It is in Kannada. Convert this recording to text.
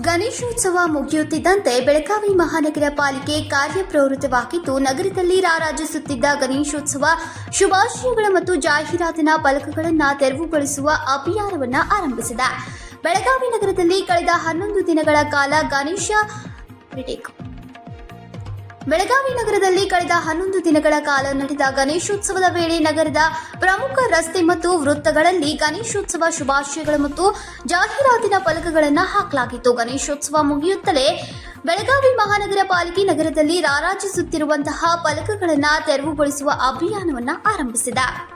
ಗಣೇಶೋತ್ಸವ ಮುಗಿಯುತ್ತಿದ್ದಂತೆ ಬೆಳಗಾವಿ ಮಹಾನಗರ ಪಾಲಿಕೆ ಕಾರ್ಯಪ್ರವೃತ್ತವಾಗಿದ್ದು, ನಗರದಲ್ಲಿ ರಾರಾಜಿಸುತ್ತಿದ್ದ ಗಣೇಶೋತ್ಸವ ಶುಭಾಶಯಗಳ ಮತ್ತು ಜಾಹೀರಾತಿನ ಫಲಕಗಳನ್ನು ತೆರವುಗೊಳಿಸುವ ಅಭಿಯಾನವನ್ನು ಆರಂಭಿಸಿದೆ ಬೆಳಗಾವಿ ನಗರದಲ್ಲಿ ಕಳೆದ ಹನ್ನೊಂದು ದಿನಗಳ ಕಾಲ ಗಣೇಶ. ಬೆಳಗಾವಿ ನಗರದಲ್ಲಿ ಕಳೆದ ಹನ್ನೊಂದು ದಿನಗಳ ಕಾಲ ನಡೆದ ಗಣೇಶೋತ್ಸವದ ವೇಳೆ ನಗರದ ಪ್ರಮುಖ ರಸ್ತೆ ಮತ್ತು ವೃತ್ತಗಳಲ್ಲಿ ಗಣೇಶೋತ್ಸವ ಶುಭಾಶಯಗಳು ಮತ್ತು ಜಾಹೀರಾತಿನ ಫಲಕಗಳನ್ನು ಹಾಕಲಾಗಿತ್ತು. ಗಣೇಶೋತ್ಸವ ಮುಗಿಯುತ್ತಲೇ ಬೆಳಗಾವಿ ಮಹಾನಗರ ಪಾಲಿಕೆ ನಗರದಲ್ಲಿ ರಾರಾಜಿಸುತ್ತಿರುವಂತಹ ಫಲಕಗಳನ್ನು ತೆರವುಗೊಳಿಸುವ ಅಭಿಯಾನವನ್ನು ಆರಂಭಿಸಿದೆ.